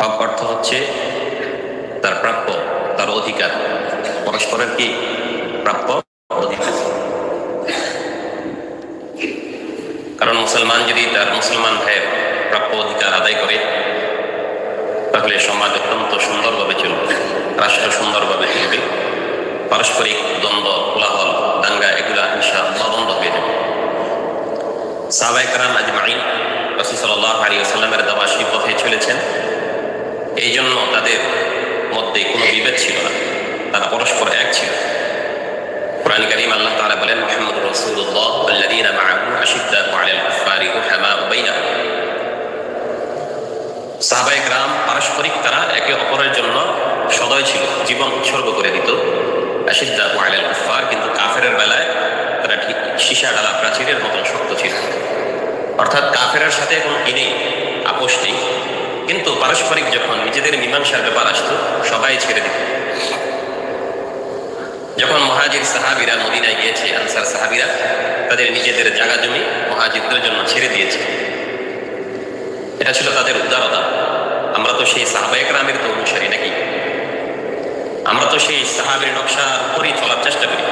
হক অর্থ হচ্ছে তার প্রাপ্য, তার অধিকার। পরস্পরের কি প্রাপ্য অধিকার? কারণ মুসলমান যদি তার মুসলমান ভাইয়ের প্রাপ্য অধিকার আদায় করে, তাহলে সমাজ অত্যন্ত সুন্দরভাবে চলবে, রাষ্ট্র সুন্দরভাবে চলবে, পারস্পরিক দ্বন্দ্ব, কোলাহল, দাঙ্গা, এগুলা হিংসা বন্ধ হয়ে যাবে। সাহাবায়ে কারাম আজমাইন রাসূল সাল্লাল্লাহু আলাইহি ওয়াসাল্লামের দেওয়া সেই পথে চলেছেন। এই জন্য তাদের মধ্যে কোনো বিভেদ ছিল না। তারা পরস্পর এক ছিল। কোরআন করিম আল্লাহ তারা বলেন মোহাম্মদ রসুল্লাহ আল্লাদিন মাহু আশিদ্দা আলাল কুফারি রুহামা বাইনা গ্রাম পারস্পরিক তারা একে অপরের জন্য সদয় ছিল, জীবন উৎসর্গ করে দিত। আশিদ্দা আলাল কুফার কিন্তু কাফের বেলায় তারা ঠিক সীসা ডালা প্রাচীরের মতন শক্ত ছিল। অর্থাৎ কাফেরের সাথে কোনো ইনি নেই আপোষ নেই। কিন্তু পারস্পরিক যখন নিজেদের মীমাংসার ব্যাপার আসতো, সবাই ছেড়ে দিত। যখন মহাজির সাহাবিরা মদিনায় গিয়েছে, আনসার সাহাবিরা তাদের নিজেদের জায়গা জমি মহাজিদদের জন্য ছেড়ে দিয়েছে। এটা ছিল তাদের উদারতা। আমরা তো সেই সাহাবায়ক রামের তো অনুসারী নাকি? আমরা তো সেই সাহাবের নকশা করেই চলার চেষ্টা করি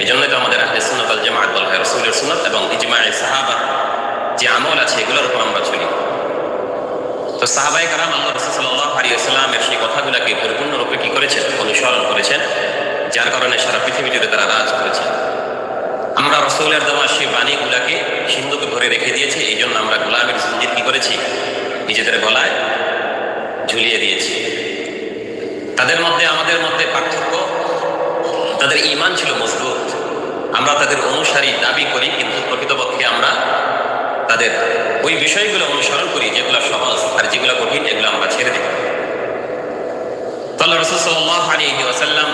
এই জন্যই তো আমাদের আহলে সুন্নাত আল জামাত বলা হয় রসুলের সুন্নাত এবং ইজমায়ে সাহাবা যে আমল আছে এগুলোর উপর আমরা চলি তো সাহাবাই কারাম আল্লাহ রসুল সাল্লাহ আলিয়া সাল্লামের সেই কথাগুলোকে পরিপূর্ণরূপে কি করেছেন? অনুসরণ করেছেন, যার কারণে সারা পৃথিবী জুড়ে তারা রাজ করেছেন আমরা রসুলের দেওয়া সেই বাণীগুলাকে সিন্ধুকে ভরে রেখে দিয়েছি, এই জন্য আমরা গোলামের সঞ্জিত কি করেছি? নিজেদের গলায় ঝুলিয়ে দিয়েছি। তাদের মধ্যে, আমাদের মধ্যে পার্থক্য, তাদের ইমান ছিল মজবুত। আমরা তাদের অনুসারী দাবি করি, কিন্তু প্রকৃতপক্ষে আমরা তাদের ওই বিষয়গুলো অনুসরণ করি, যেগুলো সহজ আর যেগুলো কঠিন, এগুলো আমরা ছেড়ে দিই তাল্লাহ রসুল সাল্লাহ আলী ওয়াসাল্লাম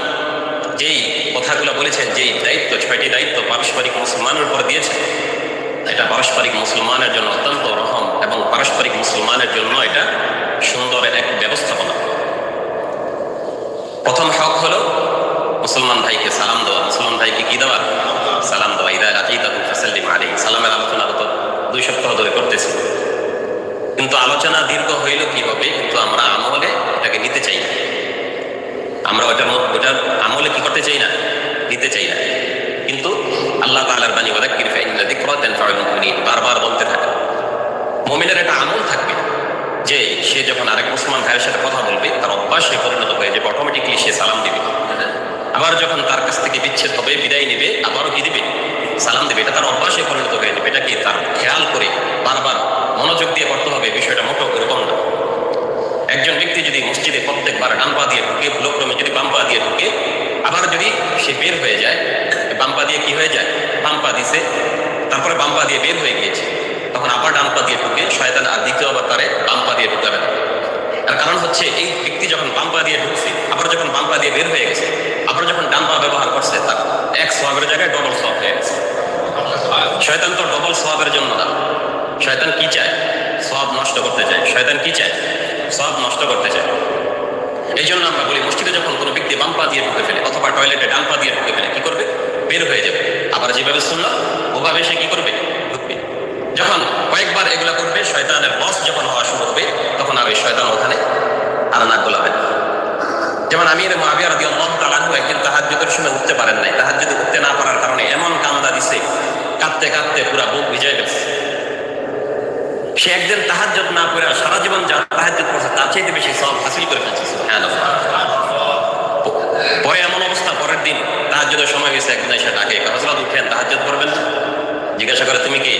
যেই কথাগুলো বলেছেন, যেই দায়িত্ব, ছয়টি দায়িত্ব পারস্পরিক মুসলমানের উপর দিয়েছেন, এটা পারস্পরিক মুসলমানের জন্য অত্যন্ত রহম এবং পারস্পরিক মুসলমানের জন্য এটা সুন্দর এক ব্যবস্থাপনা। প্রথম হক হলো মুসলমান ভাইকে সালাম দেওয়া, মুসলমান ভাইকে কি দেওয়া? সালাম দেওয়া। ইদা আকিদা ফাসাল্লিম আলাইহি সালামের আলোচনা দুই সপ্তাহ ধরে করতেছি। কিন্তু আলোচনা দীর্ঘ হইল কি হবে কিন্তু আমরা আমলে এটাকে নিতে চাই না। আমরা ওটার ওটার আমলে কি করতে চাই না? নিতে চাই না। কিন্তু আল্লাহ তাআলার বাণী ফাইন্না যিকরা তানফাউল মুমিনিন বারবার বলতে থাকে। মুমিনের একটা আমল থাকবে যে সে যখন আরেক মুসলমান ভাইয়ের সাথে কথা বলবে, তার অভ্যাসে পরিণত হয়ে যাবে অটোমেটিকলি সে সালাম দিবে। আবার যখন তার কাছ থেকে বিচ্ছেদ হবে, বিদায় নেবে, আবারও কি দিবে? সালাম দেবে, এটা তার অভ্যাসে পরিণত হয়ে যাবে। এটা কি তার খেয়াল করে বারবার মনোযোগ দিয়ে করতে হবে? বিষয়টা মোটো এরকম না। একজন ব্যক্তি যদি মসজিদে প্রত্যেকবার ডান পা দিয়ে ঢুকে, ভুলক্রমে যদি বাম পা দিয়ে ঢুকে, আবার যদি সে বের হয়ে যায়, বাম পা দিয়ে কি হয়ে যায়? বাম পা দিছে, তারপরে বাম পা দিয়ে বের হয়ে গিয়েছে, তখন আবার ডান পা দিয়ে ঢুকে শয়তান আর দ্বিতীয়বার তারে বাম পা দিয়ে ঢুকাবে না। তার কারণ হচ্ছে, এই ব্যক্তি যখন বাম পা দিয়ে ঢুকছে, আবার যখন বাম পা দিয়ে বের হয়ে গেছে, আবার যখন ডান পা ব্যবহার করছে, তার এক সোয়াবের জায়গায় ডবল সোয়াব হয়ে গেছে। শয়তান তো ডবল সোয়াবের জন্য না। শয়তান কি চায়? সব নষ্ট করতে চায়। শয়তান কি চায়? সব নষ্ট করতে চায়। এই জন্য আমরা বলি, মসজিদে যখন কোনো ব্যক্তি বাম পা দিয়ে ঢুকে ফেলে অথবা টয়লেটে ডান পা দিয়ে ঢুকে ফেলে, কি করবে? বের হয়ে যাবে। আবার যেভাবে শুনলাম ওভাবে সে কি করবে? ঢুকবে। যখন কয়েকবার এগুলা করবে, শয়তানের বস যখন হওয়া শুরু হবে, তখন আর ওই শয়তান ওখানে আর নাক গোলাবে না। যেমন আমির মহাবিয়ার দিয়ে মত তালানহু একদিন তাহাজ্জুদের সময় উঠতে পারেন নাই। তাহাজ্জুদে উঠতে না পারার কারণে এমন কান্দা দিছে, কাঁদতে কাঁদতে পুরা বুক ভিজে গেছে। সে একদিন তাহাজ্জুদ না করে সারা জীবন যা তাহাজ্জুদ করছে, তার চাইতে বেশি সব হাসিল করে ফেলছে, সুবহানাল্লাহ। পরে এমন অবস্থা পরের দিন তাহাজ্জুদের সময় হয়েছে, একদিন এসে ডাকে হজরত উঠেন, তাহাজ্জুদ করবেন জিজ্ঞাসা করে, তুমি কি?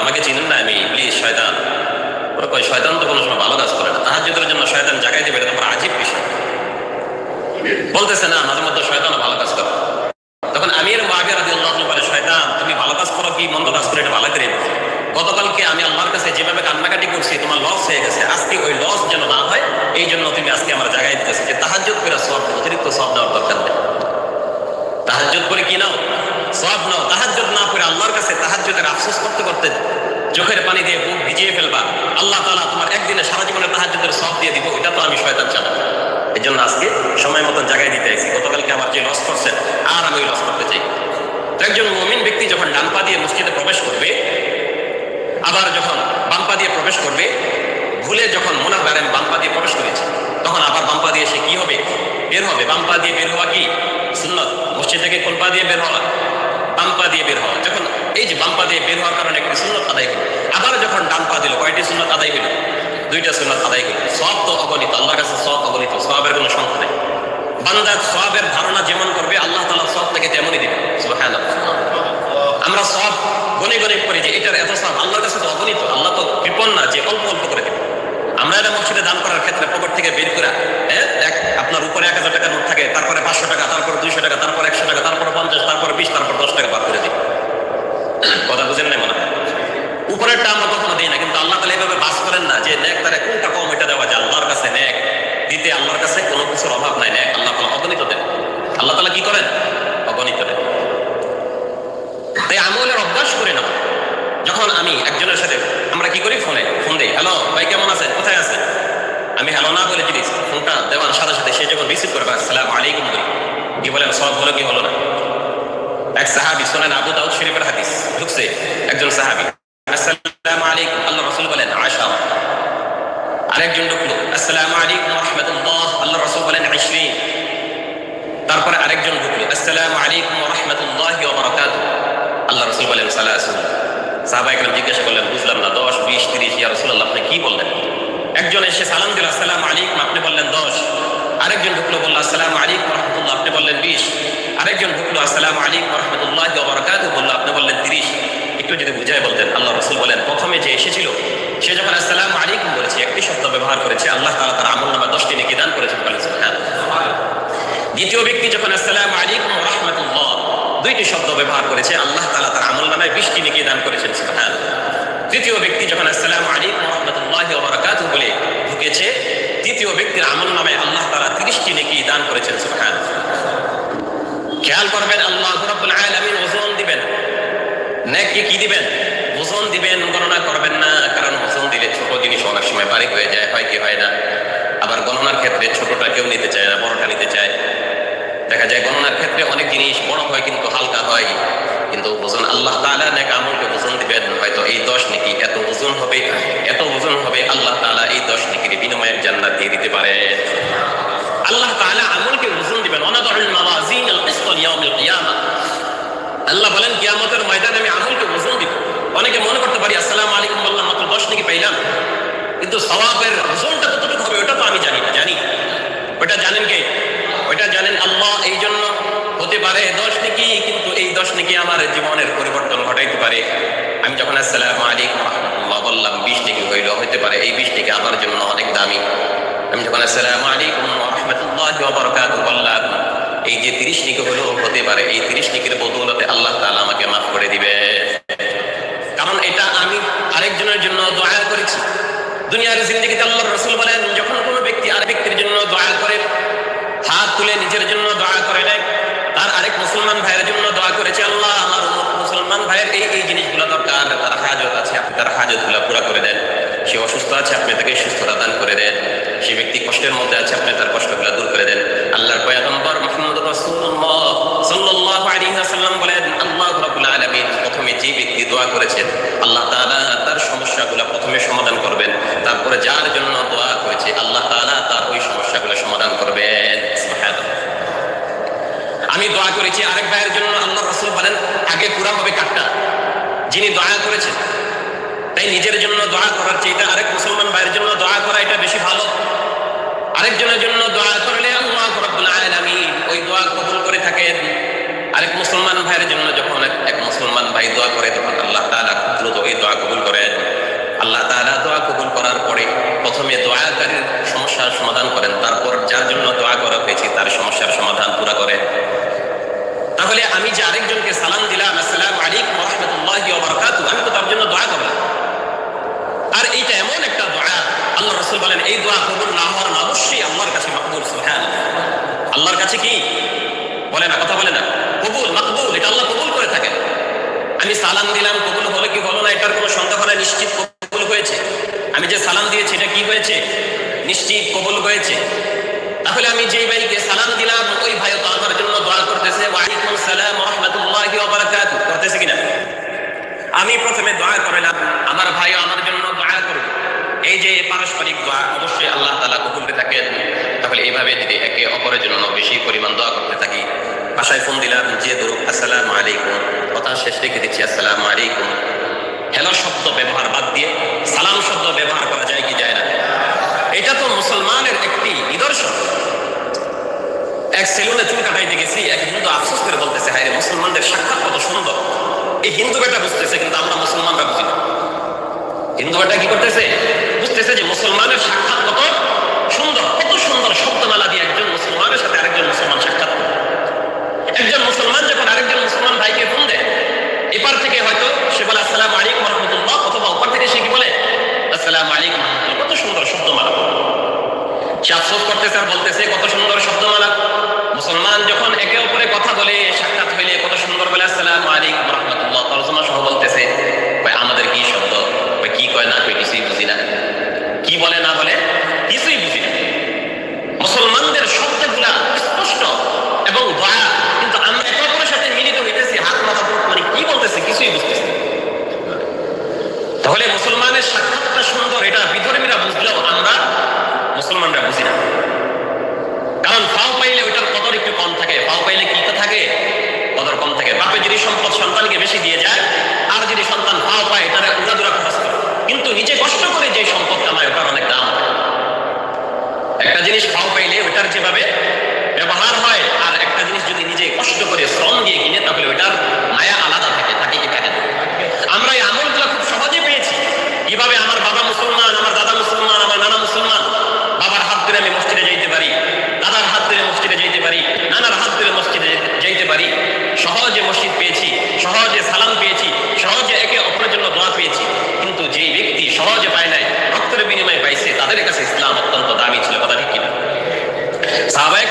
আমাকে চিনেন না আমি প্লিজ শয়তান। শয়তান তো কোনো সময় ভালো কাজ করে না। তাহাজ্জুদের জন্য শয়তান জাগাই দেবে তোমার আজীব বিষয়। বলতেছে, না, মাঝে মধ্যে শয়তানও ভালো কাজ করে। তখন আমির মহাবির রাজি আল্লাহ বলে, শয়তান, তুমি ভালো কাজ করো কি মন্দ কাজ করে, এটা ভালো করে গতকালকে আমি আল্লাহর কাছে যেভাবে কান্নাকাটি করছি, তোমার লস হয়ে গেছে, আজকে ওই লস যেন না হয়, এই জন্য তুমি আজকে আমার জায়গায় দিতেছে। যে তাহাজ্জুদ করে সব অতিরিক্ত সব নেওয়ার দরকার নেই। তাহাজ্জুদ করে কি নাও? সব নাও। তাহাজ্জুদ না করে আল্লাহর কাছে তাহাজ্জুদের আফসোস করতে করতে চোখের পানি দিয়ে বুক ভিজিয়ে ফেলবা। আল্লাহ তালা তোমার একদিনে সারা জীবনে তাহাজ্জুদের সব দিয়ে দিব এটা তো আমি শয়তান চালাবো। এই জন্য আজকে সময় মতন জায়গায় দিতে আইছি গতকালকে আমার যে লস করছেন আর আমি লস করতে চাই। তো একজন মমিন ব্যক্তি যখন ডান পা দিয়ে মসজিদে প্রবেশ করবে, আবার যখন বাম পা দিয়ে প্রবেশ করবে, ভুলে যখন মনে হয় আমি বাম্পা দিয়ে প্রবেশ করেছি, তখন আবার বাম্পা দিয়ে সে কি হবে? বের হবে। বাম্পা দিয়ে বের হওয়া কি? সুন্নত। মসজিদ থেকে কোন পা দিয়ে বের হওয়া? বাম্পা দিয়ে বের হওয়া। যখন এই যে বাম্পা দিয়ে বের হওয়ার কারণে একটি সুন্নত আদায় হলো, আবার যখন ডান পা দিল, কয়টি সুন্নত আদায় হলো? দুইটা সুন্নত আদায় হলো সব তো অগণিত আল্লাহর কাছে সব অগণিত সবের কোনো সংখ্যা নেই। বান্দার সবের ধারণা যেমন করবে, আল্লাহ তালা সব থেকে তেমনই দিবে। আমরা সব গনে গনে করি যে এটার এত সব আল্লাহর কাছে তো অগণিত আল্লাহ তো কৃপণ না যে অল্প অল্প করে দেবে। আমরা এটা মসজিদে দান করার ক্ষেত্রে পকেট থেকে বের করে এক, আপনার উপরে এক হাজার টাকা নোট থাকে, তারপরে পাঁচশো টাকা, তারপরে দুইশো টাকা, তারপর একশো টাকা, তারপর পঞ্চাশ, তারপর বিশ, তারপর দশ টাকা বার করে দিই। কথা বুঝেন না মনে হয়? উপরেরটা আমরা কখনো দিই না কিন্তু আল্লাহ তালা এইভাবে বাস করেন না যে ন্যাক তারা কোনটা কম এটা দেওয়া যায়? আল্লাহর কাছে ন্যাক দিতে আল্লাহর কাছে কোনো কিছুর অভাব নাই। ন্যাক আল্লাহ তালা অগণিত দেন। আল্লাহ তালা কি করেন? অগণিত দেন। তাই আমলের অভ্যাস করে না যখন আমি একজনের সাথে, আমরা কি করি ফোনে? ফোন দিই। হ্যালো, ভাই কেমন আছেন? কোথায় আছেন? আমি হ্যালো না বলে জিনিস ফোনটা দেওয়ার সাথে সাথে সে যখন রিসিভ করবে আসসালাম আলাইকুম বলি। কি বলেন? সব হলো কি হলো না? এক সাহাবি শোনেন আবু দাউদ শরীফের হাদিস ঢুকছে। একজন সাহাবি, আসসালামু আলাইকুম আল্লাহ রাসূল বলেন আশা আরেকজন ঢুকলো আসসালামু আলাইকুম রাহমাতুল্লাহ। আল্লাহ রাসূল বলেন 20 তারপরে আরেকজন ঢুকলো আসসালামু আলাইকুম রাহমাতুল্লাহি ওয়া বারাকাতুহু। আল্লাহ রাসূল বলেন সালাসুন সাহাবা একরাম জিজ্ঞাসা করলেন, বুঝলাম না 10 20 30 ইয়া রাসূলুল্লাহ, আপনি কি বললেন? একজন এসে, সালাম দিল, আসসালামু আলাইকুম, আপনি বললেন 10 আরেকজন ঢুকলো বলল, আসসালামু আলাইকুম রাহমাতুল্লাহ, আপনি বললেন 20 আরেকজন ঢুকলো আসসালামু আলাইকুম রাহমাতুল্লাহি ওয়া বারাকাতুহু, বলল, আপনি বললেন 30 একটু যদি বুঝায় বলতেন, আল্লাহ রাসূল বলেন, প্রথমে যে এসেছিল সে যখন আসসালামু আলাইকুম বলেছে, একটি শব্দ ব্যবহার করেছে, আল্লাহ তাআলা তার আমল নামা 10টি নেকি দান করেছেন দ্বিতীয় ব্যক্তি যখন আসসালামু আলাইকুম রাহমাতুল্লাহ, দুইটি শব্দ ব্যবহার করেছে, আল্লাহ তাআলা তার আমল নামায় 20টি নেকি দান করেছেন সুবহানাল্লাহ। তৃতীয় ব্যক্তি যখন আসসালামু আলাইকুম রাহমাতুল্লাহি ওয়া বলে ঢুকেছে, তৃতীয় ব্যক্তির আমল নামায় আল্লাহ তাআলা 30টি নেকি দান করেছেন সুবহানাল্লাহ। খেয়াল করবেন, আল্লাহ রাব্বুল আলামিন ওজন দিবেন। নেকি কি দিবেন? ওজন দিবেন, গণনা করবেন না। দিলে ছোট জিনিস অনেক সময় বাড়ি হয়ে যায়, হয় কি হয় না? আবার গণনার ক্ষেত্রে ছোটটা কেউ নিতে চায় না, বড়টা নিতে চায়। দেখা যায় গণনার ক্ষেত্রে অনেক জিনিস বড় হয় কিন্তু হালকা হয়। কিন্তু ওজন, আল্লাহ তাআলা নেক আমলকে ওজন দিবেন, হয়তো এই দশ নাকি এত ওজন হবে, এত ওজন হবে, আল্লাহ তাআলা এই দশ নাকির বিনিময়ে জান্নাত দিয়ে দিতে পারে। আল্লাহ তাআলা আমলকে ওজন দিবেন। অনাদুল মাওয়াজিন আল্লাহ বলেন, কিয়ামতের ময়দানে আমি আমলকে ওজন দিব। অনেকে মনে করতে পারি, আসসালামু আলাইকুম বললাম মাত্র দশ নাকি পাইলাম। কিন্তু সওয়াবের ওজনটা কতটুকু হবে, ওটা তো আমি জানি না, জানি। ওটা জানেন কে? ওটা জানেন আল্লাহ, এই জন্য হতে পারে দশ নাকি, কিন্তু এই দশ নাকি আমার জীবনের পরিবর্তন ঘটাইতে পারে। আমি যখন আসসালামু আলাইকুম রাহমাতুল্লাহ বললাম, বিশ নাকি হইল হতে পারে, এই বিশ নাকি আমার জন্য অনেক দামি। আমি যখন আসসালামু আলাইকুম রাহমাতুল্লাহি ওয়া বারাকাতুহু বললাম, এই যে তিরিশ নিকে হলো, হতে পারে, এই তিরিশ নিকের বদৌলতে আল্লাহ তালা আমাকে মাফ করে দিবে। কারণ এটা আমি আরেকজনের জন্য দয়া করেছি। দুনিয়ার জিন্দিগিতে আল্লাহ রসুল বলেন যখন কোনো ব্যক্তি আরেক ব্যক্তির জন্য দোয়া করে হাত তুলে নিজের জন্য দোয়া করে নেয় তার আরেক মুসলমান ভাইয়ের জন্য দোয়া করেছে আল্লাহ আমার অমুক মুসলমান ভাইয়ের এই এই জিনিসগুলো দরকার তার হাজত আছে আপনি তার হাজতগুলো পুরা করে দেন সে অসুস্থ আছে আপনি তাকে সুস্থতা দান করে দেন সে ব্যক্তি কষ্টের মধ্যে আছে আপনি তার কষ্টগুলো দূর করে দেন আল্লাহর পয়গম্বর মুহাম্মদ রাসূলুল্লাহ সাল্লাল্লাহু আলাইহি ওয়াসাল্লাম বলেন আল্লাহ রাব্বুল আলামিন প্রথমে যে ব্যক্তি দোয়া করেছেন আল্লাহ তাআলা তার সমস্যাগুলো প্রথমে সমাধান করবেন তারপরে যার জন্য দোয়া করেছে, আল্লাহ তার ওই সমস্যাগুলো সমাধান করবেন আমি দোয়া করেছি আরেক ভাইয়ের জন্য আল্লাহ রাসূল বলেন, আগে পুরা হবে কাটটা। যিনি দোয়া করেছেন, তাই নিজের জন্য দোয়া করার চাইতে আরেক মুসলমান ভাইয়ের জন্য দোয়া করা এটা বেশি ভালো। আরেকজনের জন্য দোয়া করলে আল্লাহ ওই দোয়া কবুল করে থাকেন। আরেক মুসলমান ভাইয়ের জন্য যখন এক- মুসলমান ভাই দোয়া করে, তখন আল্লাহ তাআলা দ্রুত আমি সালাম দিলাম, কবুল হলো কি হলো না, এটার কোনো সন্দেহ না নিশ্চিত কবুল হয়েছে? আমি যে সালাম দিয়েছি, এটা কি হয়েছে? নিশ্চিত কবুল হয়েছে। তাহলে আমি যেই ভাইকে সালাম দিলাম, ওই ভাই তো আমার জন্য দোয়া করতেছে, ওয়ালাইকুম সালাম রহমতুল্লাহি ওয়া বারাকাতু। করতেছে কিনা? আমি প্রথমে দোয়া করলাম, আমার ভাই আমার জন্য দোয়া করবে এই যে পারস্পরিক দোয়া, অবশ্যই আল্লাহ তাআলা কবুল করে থাকেন। তাহলে এইভাবে যদি একে অপরের জন্য বেশি পরিমাণ দোয়া করতে থাকি বাসায় ফোন দিলাম যে, ধরুন, আসসালাম আলাইকুম। কথা শেষ রেখে দিচ্ছি, আসসালাম আলাইকুম। হ্যালো শব্দ ব্যবহার বাদ দিয়ে সালাম শব্দ ব্যবহার করা যায় কি যায় না? এটা তো মুসলমানের একটি নিদর্শন। এক সেলুনে চুল কাটাইতে গেছি, এক হিন্দু আফসোস করে বলতেছে হায় মুসলমানদের সাক্ষাৎ কত সুন্দর। এই হিন্দু বেটা বুঝতেছে, কিন্তু আমরা মুসলমানরা বুঝি না। হিন্দু বেটা কি করতেছে? বুঝতেছে যে মুসলমানের সাক্ষাৎ কত সুন্দর কত সুন্দর শব্দ শব্দমালা জিনিস ভাও পাইলে ওইটার যেভাবে ব্যবহার হয়, আর একটা জিনিস যদি নিজে কষ্ট করে শ্রম দিয়ে কিনে, তাহলে ওইটার মায়া আলাদা থাকে থাকে কি থাকে আমরা এই আমলটা খুব সহজে পেয়েছি। কীভাবে আমার বাবা মুসলমান, আমার দাদা মুসলমান, আমার নানা মুসলমান, বাবার হাত ধরে আমি মসজিদে যাইতে পারি, দাদার হাত ধরে মসজিদে যাইতে পারি, নানার হাত ধরে মসজিদে যাইতে পারি, সহজে মসজিদ পেয়েছি, সহজে সালাম পেয়েছি, সহজে একে অপরের জন্য দোয়া পেয়েছি। কিন্তু যেই ব্যক্তি সহজে পায় নাই রক্তের বিনিময়ে পাইছে, তাদের কাছে ¿Sabe?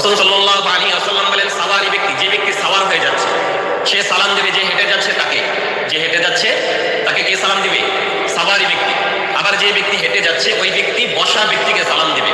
রসুল সাল্লাহ আলী আসাল্লাম বলেন, সাওয়ারি ব্যক্তি, যে ব্যক্তি সাওয়ার হয়ে যাচ্ছে, সে সালাম দেবে যে হেঁটে যাচ্ছে তাকে। যে হেঁটে যাচ্ছে, তাকে কে সালাম দিবে? সাওয়ারি ব্যক্তি। আবার যে ব্যক্তি হেঁটে যাচ্ছে, ওই ব্যক্তি বসা ব্যক্তিকে সালাম দিবে।